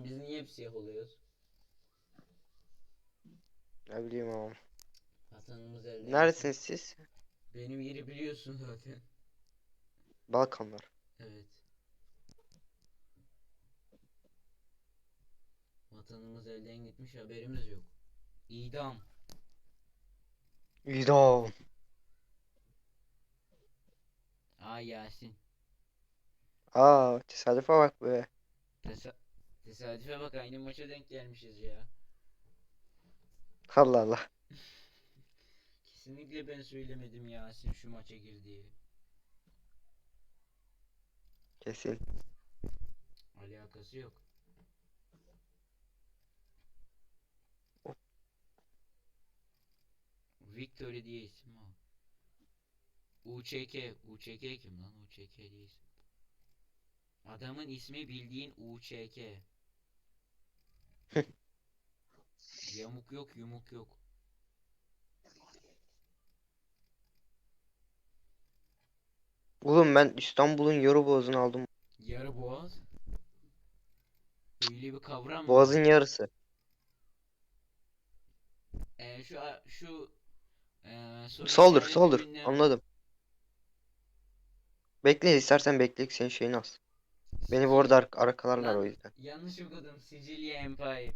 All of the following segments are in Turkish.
zaman biz niye hep siyah oluyoruz? Ne bileyim ama. Vatanımız elde. Neredesiniz siz? Benim yeri biliyorsun zaten. Balkanlar. Evet. Vatanımız elden gitmiş haberimiz yok. İdam. İdam. Aa Yasin. Aa tesadüfe bak be. Tesa tesadüfe bak aynı maça denk gelmişiz ya. Allah Allah. Kesinlikle ben söylemedim Yasin şu maça gir diye. Kesin. Alakası yok. Victory diye isim o. UÇK. UÇK kim lan? UÇK diye isim. Adamın ismi bildiğin UÇK. Yamuk yok, yumuk yok. Oğlum ben İstanbul'un yarı boğazını aldım. Yarı boğaz. Öyle bir kavram mı? Boğazın yarısı. Ee, şu şu ee, Soldur soldur. Anladım. Bekle istersen bekleyek senin şeyini az. Beni bu arada ar arkalarlar o yüzden. Yanlış okudum. Sicilya Empire.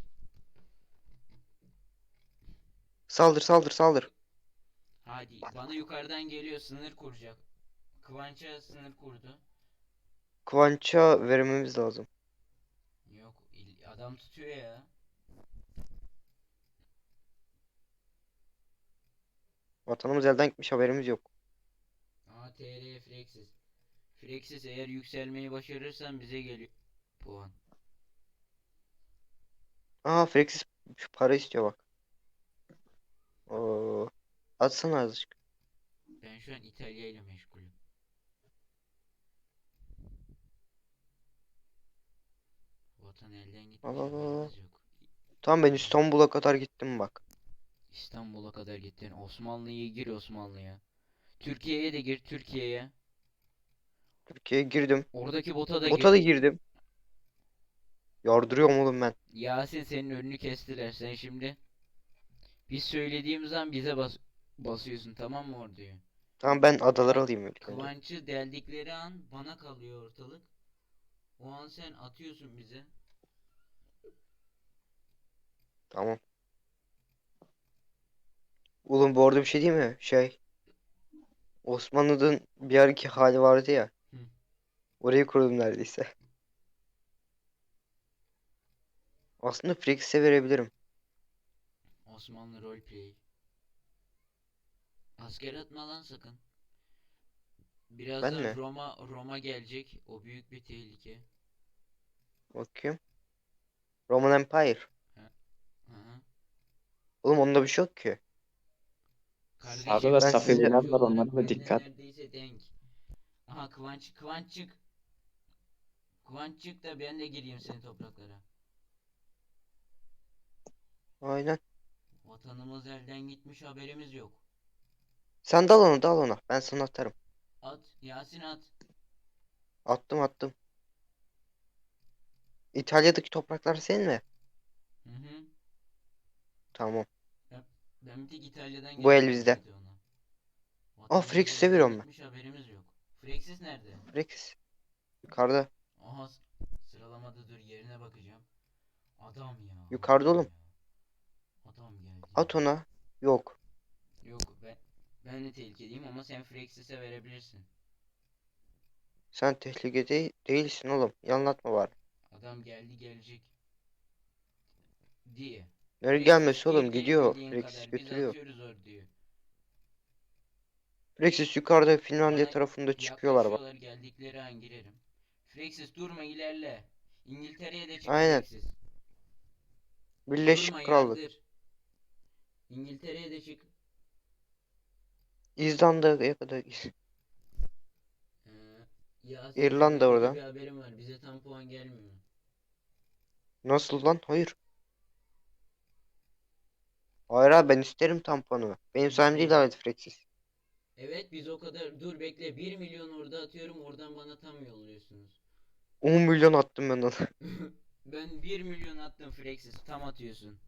Saldır saldır saldır. Hadi bana yukarıdan geliyor sınır kuracak. Kıvanç'a sınır kurdu. Kıvanç'a vermemiz lazım. Yok adam tutuyor ya. Vatanımız elden gitmiş haberimiz yok. Aa TR Frexis. Eğer yükselmeyi başarırsan bize geliyor. Puan. Aa Frexis para istiyor bak. Oo. Atsana azıcık. Ben şu an İtalya ile meşgulüm. Vatan elden gitmiş Al, al, al, al. haberimiz yok. Tamam ben İstanbul'a kadar gittim bak. İstanbul'a kadar gittin. Osmanlı'ya gir Osmanlı'ya. Türkiye'ye de gir Türkiye'ye. Türkiye'ye girdim. Oradaki bota da Bota da gir. girdim. Yardırıyorum oğlum ben. Yasin senin önünü kestiler. Sen şimdi biz söylediğimiz an bize bas basıyorsun tamam mı orduyu? Tamam ben adaları alayım ilk önce. Kıvanç'ı deldikleri an bana kalıyor ortalık. O an sen atıyorsun bize. Tamam. Oğlum bu arada bir şey değil mi? Şey. Osmanlı'nın bir araki hali vardı ya. Orayı kurdum neredeyse. Aslında Frex'e verebilirim. Osmanlı roleplay. Asker atma lan sakın. Birazdan mi? Roma Roma gelecek. O büyük bir tehlike. Bakayım. Roman Empire. Hı hı. Oğlum onda bir şey yok ki. Kardeşim, Sağda da Ben Safiyeler size- var onlara da dikkat. Neredeyse denk. Aha Kıvanç Kıvançık. Kıvançık da ben de gireyim senin topraklara. Aynen. Vatanımız elden gitmiş haberimiz yok. Sen dal onu dal ona. Ben sana atarım. At Yasin at. Attım attım. İtalya'daki topraklar senin mi? Hı hı. Tamam. Ben bir tek İtalya'dan Bu el bizde. Aa, elden veriyorum ben. haberimiz yok. Frexis nerede? Frex. Yukarıda. Aha sıralamada dur yerine bakacağım. Adam ya. Yukarıda adam oğlum. ya. Adam geldi. At ona. Yok. Yok ben ben de tehlikeliyim ama sen Frexis'e verebilirsin. Sen tehlikede değilsin oğlum. Yanlatma var. Adam geldi gelecek. Diye. Nereye gelmesi oğlum? değil, Gidiyor. Frexis götürüyor. Frexis yukarıda Finlandiya tarafında çıkıyorlar bak. Geldikleri an girerim. Frexis durma ilerle. İngiltere'ye de çık Aynen. Frexis. Birleşik Durma Krallık. İngiltere'ye de çık. İzlanda'ya kadar. Ee, Yasin, İrlanda orada. Bir haberim var. Bize tam puan gelmiyor. Nasıl lan? Hayır. Hayır abi ben isterim tamponu. Benim sayem değil abi Frexis. Evet biz o kadar dur bekle 1 milyon orada atıyorum oradan bana tam yolluyorsunuz. 10 milyon attım ben ona. Ben 1 milyon attım Frexis tam atıyorsun.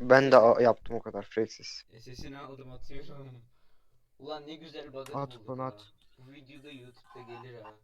Ben de a- yaptım o kadar Frexis. SS'ini aldım atıyorum. Ulan ne güzel bug'ı At bulduk ha. at. Bu videoda YouTube'da gelir ha.